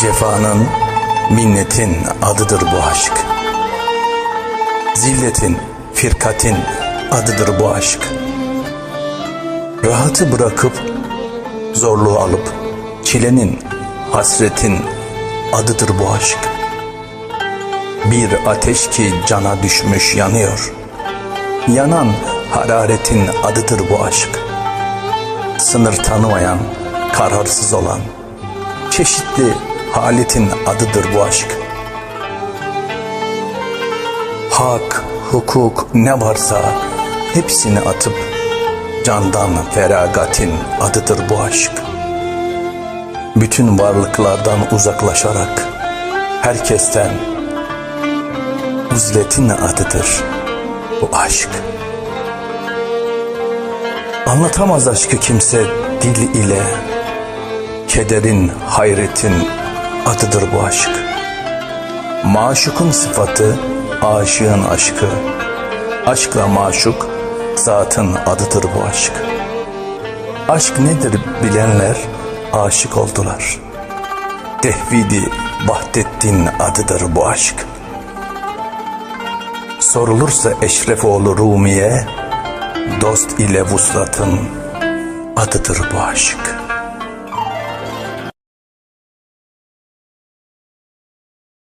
Cefanın, minnetin adıdır bu aşk. Zilletin, firkatin adıdır bu aşk. Rahatı bırakıp zorluğu alıp çilenin, hasretin adıdır bu aşk. Bir ateş ki cana düşmüş yanıyor. Yanan hararetin adıdır bu aşk. Sınır tanımayan, kararsız olan, çeşitli haletin adıdır bu aşk. Hak, hukuk ne varsa hepsini atıp candan feragatin adıdır bu aşk. Bütün varlıklardan uzaklaşarak herkesten uzletin adıdır bu aşk. Anlatamaz aşkı kimse dil ile, kederin, hayretin adıdır bu aşk. Maşukun sıfatı, aşığın aşkı. Aşkla maşuk, zatın adıdır bu aşk. Aşk nedir bilenler aşık oldular. Tehvidi Vahdettin adıdır bu aşk. Sorulursa Eşrefoğlu Rumiye, dost ile vuslatın adıdır bu aşk.